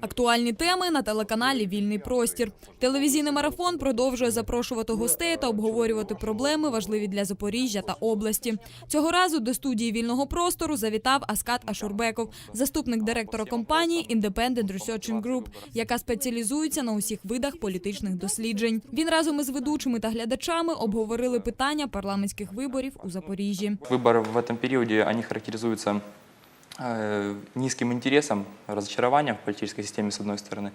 Актуальні теми на телеканалі Вільний простір. Телевізійний марафон продовжує запрошувати гостей та обговорювати проблеми, важливі для Запоріжжя та області. Цього разу до студії вільного простору завітав Аскат Ашурбеков, заступник директора компанії Independent Researching Group, яка спеціалізується на усіх видах політичних досліджень. Він разом із ведучими та глядачами обговорили питання парламентських виборів у Запоріжжі. Выборы в этом периоде, они характеризуются э, низким интересом, разочарованием в политической системе, с одной стороны,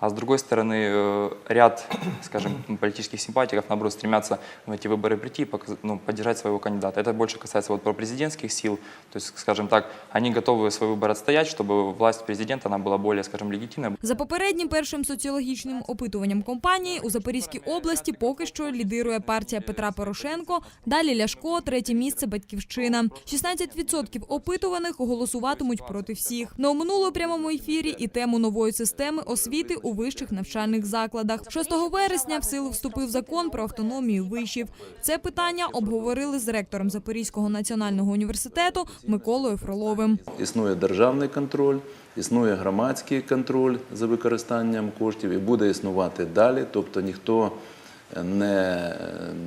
а с другой стороны, э, ряд, скажем, политических симпатиков, наоборот, стремятся в эти выборы прийти и показ- ну, поддержать своего кандидата. Это больше касается вот пропрезидентских сил, то есть, скажем так, они готовы свой выбор отстоять, чтобы власть президента, она была более, скажем, легитимной, За попереднім першим соціологічним опитуванням компанії у Запорізькій області поки що лідирує партія Петра Порошенко. Далі Ляшко, третє місце Батьківщина. 16% опитуваних голосуватимуть проти всіх. Не оминуло у прямому ефірі і тему нової системи освіти у вищих навчальних закладах. 6 вересня в силу вступив закон про автономію вишів. Це питання обговорили з ректором Запорізького національного університету Миколою Фроловим. Існує державний контроль, існує громадський контроль за використанням коштів і буде існувати далі. Тобто ніхто не,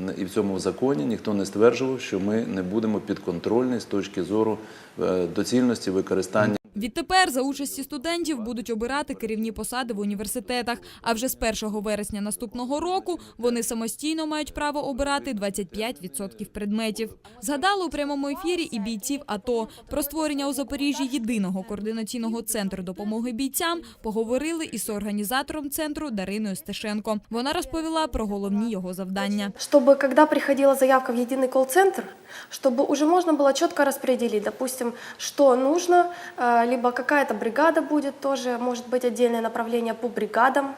не і в цьому законі ніхто не стверджував, що ми не будемо підконтрольні з точки зору е, доцільності використання. Відтепер за участі студентів будуть обирати керівні посади в університетах. А вже з 1 вересня наступного року вони самостійно мають право обирати 25% предметів. Згадали у прямому ефірі і бійців АТО про створення у Запоріжжі єдиного координаційного центру допомоги бійцям. Поговорили із організатором центру Дариною Стешенко. Вона розповіла про головні його завдання. чтобы когда приходила заявка в единый колл-центр, чтобы уже можно было четко распределить, допустим, что нужно, э, либо какая-то бригада будет тоже, может быть отдельное направление по бригадам,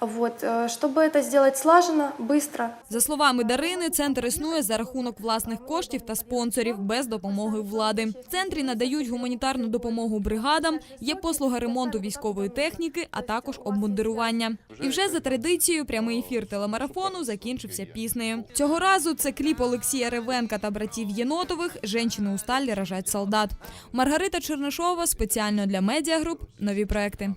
вот, э, чтобы это сделать слаженно, быстро, За словами Дарини, центр існує за рахунок власних коштів та спонсорів без допомоги влади. В центрі надають гуманітарну допомогу бригадам, є послуга ремонту військової техніки, а також обмундирування. І вже за традицією прямий ефір телемарафону закінчився піснею. Цього разу це кліп Олексія Ревенка та братів Єнотових «Женщини у сталі рожать солдат. Маргарита Чернишова спеціально для медіагруп нові проекти.